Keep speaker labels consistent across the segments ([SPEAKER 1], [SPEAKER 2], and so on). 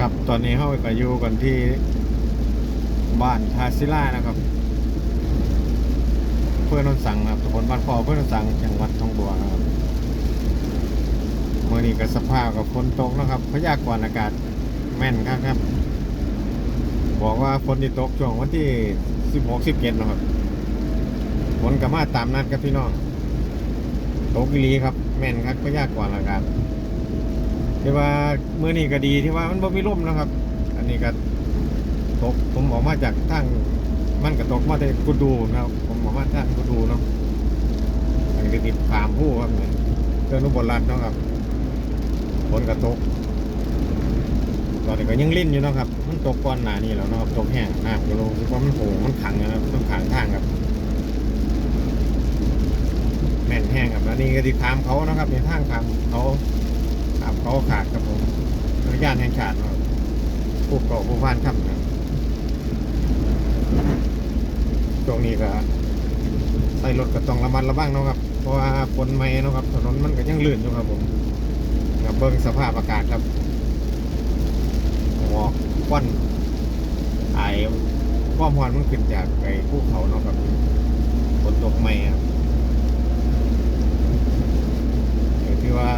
[SPEAKER 1] ครับตอนนี้เข้าไปอยู่กันที่บ้านทาซิล่านะครับ เพื่อนนนสังนะครับตำบลบ้านคอเพื่อนนนสังจังหวัดหนองบัวนะครับเมื่อนี้ก็สภาพกับฝนตกนะครับพยากรณ์อากาศแม่นครับครับ บอกว่าฝนที่ตกช่วงวันที่สิบหกสิบเจ็ดนะครับฝนกับมาตามนัดครับพี่น้องตกอีหลีครับ แม่นครับพยากรณ์อากาศ ที่ว่าเมื่อนี้ก็ดีที่ว่ามันบ่มีลมนะครับ อันนี้ก็ตกผมออกมาจากทางมันก็ตกมาแต่กุดูนะครับ ผมออกมาทางกุดูเนาะอันนี้ก็ติดขามผู้ครับเนี่ยเดินอุบลรัฐเนาะครับฝนก็ตกตอนนี้ก็ยังลิ้นอยู่นะครับ มันตกก่อนหนานี้แล้วนะครับตกแห้งน้ำก็ลงเพรามันโหมันขังนะครับมันขังทางครับ แม่นแห้งครับแล้วนี่ก็ติดขามเขานะครับในทางขามเขา ครับเขาขาดครับผมอนุญาตแห่งชาติครับผู้ก่อผู้พันครับครับช่วงนี้ก็ใส่รถก็ต้องระมัดระวังนะครับ เพราะว่าฝนไม่เนะครับ ถนนมันก็ยังลื่นอยู่ครับผมกับเบิ้งสภาพอากาศครับหมอกควันไอความร้อนมันขึ้นจากไอ้ภูเขาเนาะครับฝนตกไม่ครับก็ถือว่า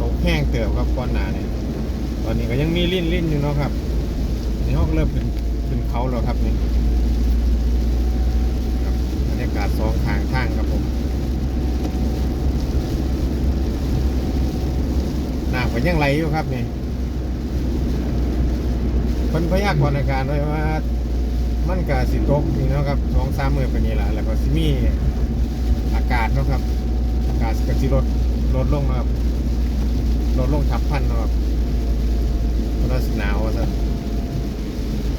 [SPEAKER 1] ตกแห้งเติบครับก้อน หนาเนี่ยตอนนี้ก็ยังมีลิ่นลิ่นอยู่เนาะครับนี่เขาเริ่มขึ้นขึ้นเขาแล้วครับนี่ครับบรรยากาศสองทางทางครับผมน้ำก็ยังไหลอยู่ครับนี่เพิ่นพยากรณ์อากาศไว้ว่า มันก็สิตกนี่เนาะครับสองสามมือไปนี่แหละแล้วก็สิมีอากาศเนาะครับ อากาศก็สิลดลดลงนะครับ ลดลงฉับพลันนะครับเพราะว่าหนาวซะ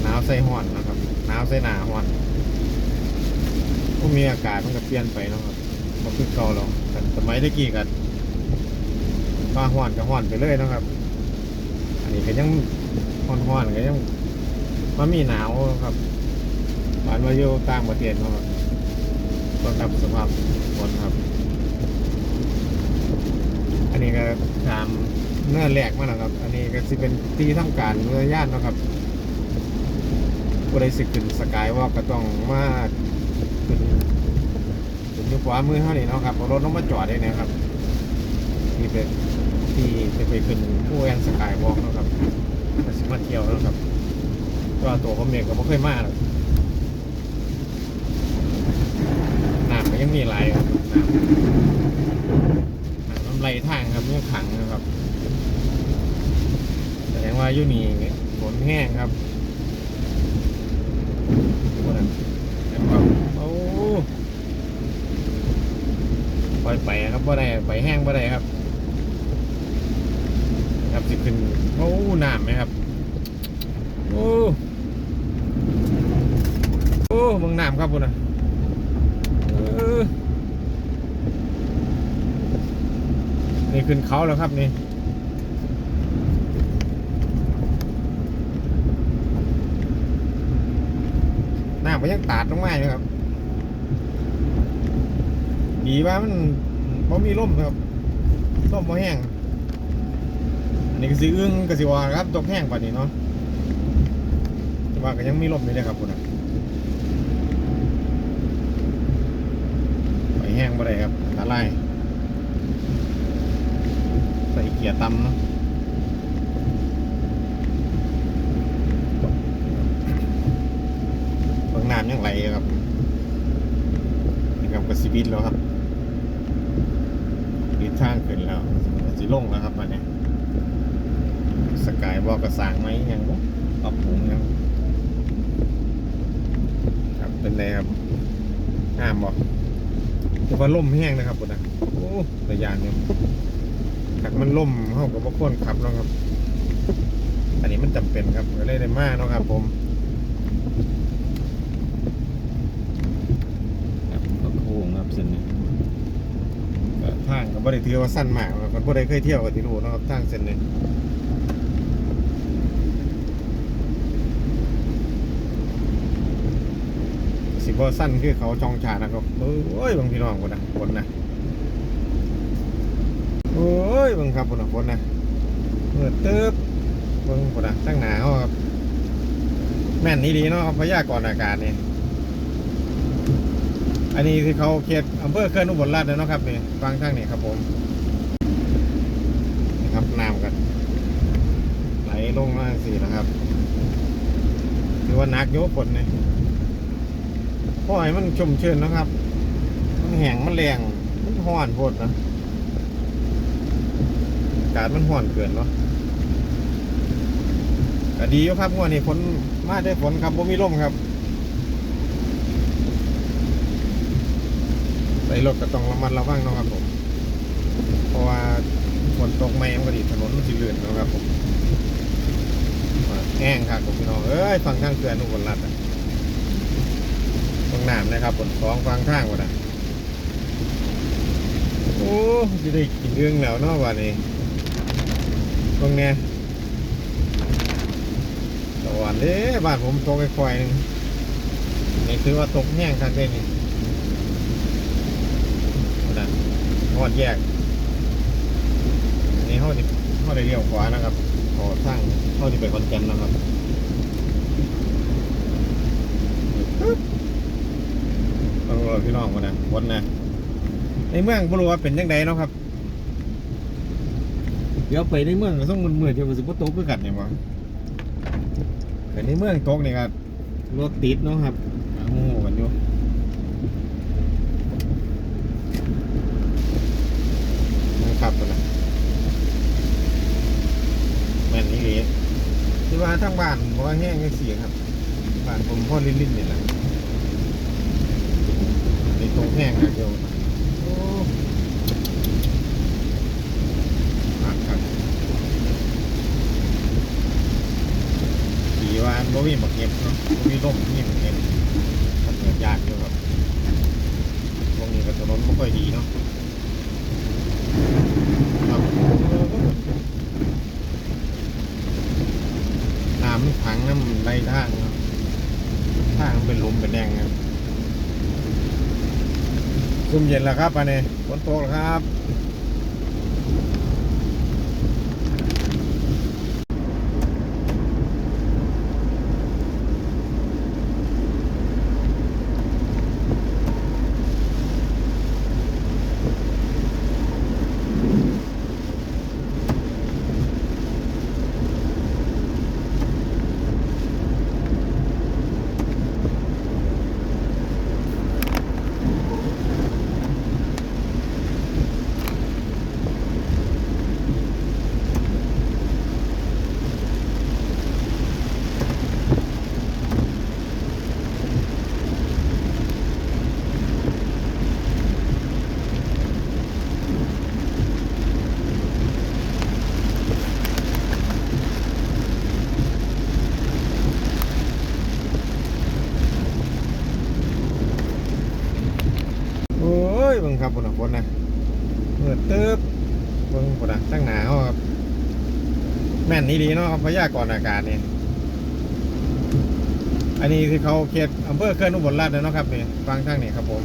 [SPEAKER 1] หนาวใส่ห่อนนะครับหนาวใส่หนาห่อนก็มีอากาศมันก็เปลี่ยนไปนะครับมันคือเก่าแล้วแต่สมัยตะกี้กันว่าห่อนก็ห่อนไปเลยนะครับ อันนี้ก็ยังห่อนห่อนๆก็ยังมันมีหนาวครับบานมาอยู่ต่างประเทศนะครับต้องกับสภาพฝนครับ ตามเนื้อแหลกมาแล้วครับ อันนี้ก็สิเป็นที่ทำการเนื้อย่านนะครับผู้ใดสิขึ้นสกายวอล์กก็ต้องมาขึ้นขึ้นอยู่ขวามือเท่านี้เนาะครับเอารถลงมาจอดได้นะครับที่เป็นที่จะไปขึ้นผู้แอนสกายวอล์กนะครับก็สิมาเที่ยวนะครับก็ตัวผมเองก็ไม่เคยมาหรอกน้ำก็ยังมีหลายครับน้ำ ไหลทางครับเนี่ยขังนะครับแสดงว่าอยู่นี่ฝนแห้งครับโอ้นั่นเห็นครับโอ้ปล่อยไปครับบ่ได้ไปแห้งบ่ได้ครับ ครับสิขึ้นโอ้น้ำไหมครับโอ้โอ้เมึงน้ำครับคุณนะเออ นี่ขึ้นเขาแล้วครับนี่หน้ามันยังตาดลงมาอยู่ครับ ดีว่ามันพราะมีร่มครับร่มพอแห้ง อันนี้ก็สิอึ้งก็สิว่าครับตกแห้งกว่านี้เนาะแต่ว่าก็ยังมีร่มอยู่เลยครับคุณนะไปแห้งบ่ได้ครับอันตราย ส่เกียร์ต่ำเนาะเบางน้ำยังไหลครับนี่ครับกระสิบิดแล้วครับดิดทางขึ้นแล้วสิลงแล้วครับวันนี้สกายบอกกระสางไหมยังบ่ปรับปรุงยังครับเป็นไงครับห้ามบอกแต่ว่าล่มแห้งนะครับคุณนะโอ้แต่ยานอยู่ย หากมันล่มเขากับว่าคนขับเนาะครับ อันนี้มันจำเป็นครับก็เลยได้มาเนาะครับ ผมครับก็โค้งครับเส้นนี้ก็ทางก็บ่ได้ถือว่าสั้นมากนะครับบ่ได้เคยเที่ยวกับที่รู้เนาะครับทางเส้นนี้สิบ่สั้นคือเขาจองชานะครับโอ้ยบางพี่น้องคนนะคนนะ โอ้ยเบังครับคนละคนนะเมื่อเติบฝนบิ่งพุ่นน่ะตั้งหนาเขาครับ แม่นนี่ดีเนาะครับพยากรณ์อากาศนี่อันนี้ที่เขาเขตอำเภอเขื่อนอุบลราชเนาะครับ นี่ฟังทางนี้ครับผมนี่ครับน้ำกันไหลลงมาสินะครับถือว่านักโยฝนเนี่ยเพราะให้มันชุ่มชื้นนะครับ มันแห้งมันแรงมันห้อนโพดนะากาศมันห้อนเกินเนาะก็ดีอยู่ครับงวดนี้ฝนมาได้ฝนครับบ่มีลมครับใส่รถก็ต้องระมัดระวังเนาะครับผม เพราะว่าฝนตกไม่มันก็ดีถนนมันสิลื่นเนาะครับผมแห้งครับผมพี่น้องเอ้ยฟังทางเขื่อนอุบลรัฐอะตรงน้ำนะครับบนสองฟังทางหมดอะโอ้จะได้กินเรื่องแล้วเนาะวันนี้ ตรงเนี้ยตะวันเด้บ้านผมตกไอ้ควายหนึงนี่คือว่าตกแห้งทางเส้นนี่เอานะงอดแยก นี่เขาจะเขาได้เลี้ยวขวานะครับขอสร้างเขาจะไปคอนแกนนะครับปึ๊บเอาล่ะพี่น้องกันนะวนนะในเมืองบรูว่าเป็นยังไงเนาะครับ เดี๋ยวไปในเมืองก็ต้องมืดๆเดี๋ยวมันสิบ่ตกคือกันเนี่ยมั้งแต่ในเมืองตกนี่ยครับรถติดเนาะครับโอ้โหกันอยู่มันขับกันนะแม่นนี่เลยที่ว่าทั้งบ้านบอกว่าแห้งเสียครับบ้านผมพ่อลิ้นลิ้นเนี่ยแหละในตรงแห้งนะเดียวโอ้ครับครับ ดี ว่าบ่มีหมกเก็บเนาะบ่มีร่มมีหมกเก็บทำเงินยากอยู่ครับตรงนี้ก็ถนนไม่ค่อยดีเนาะครับน้ำมันขังน้ำมันไหลทางเนาะทางเป็นหลุมเป็นแดงครับซุ่มเย็นแล้วครับอันนี้ฝนตกแล้วครับ โอ้ ยเบิ่งครับบนฝนนะเมื่อตึ๊บเบิ่งบนนะตั้งหนาวครับ แม่นนี่ดีเนาะครับพยากรณ์อากาศนี่อันนี้ที่เขาเขตอำเภอเขื่อนอุบลราชเนาะครับนี่ฟังทางนี้ครับผม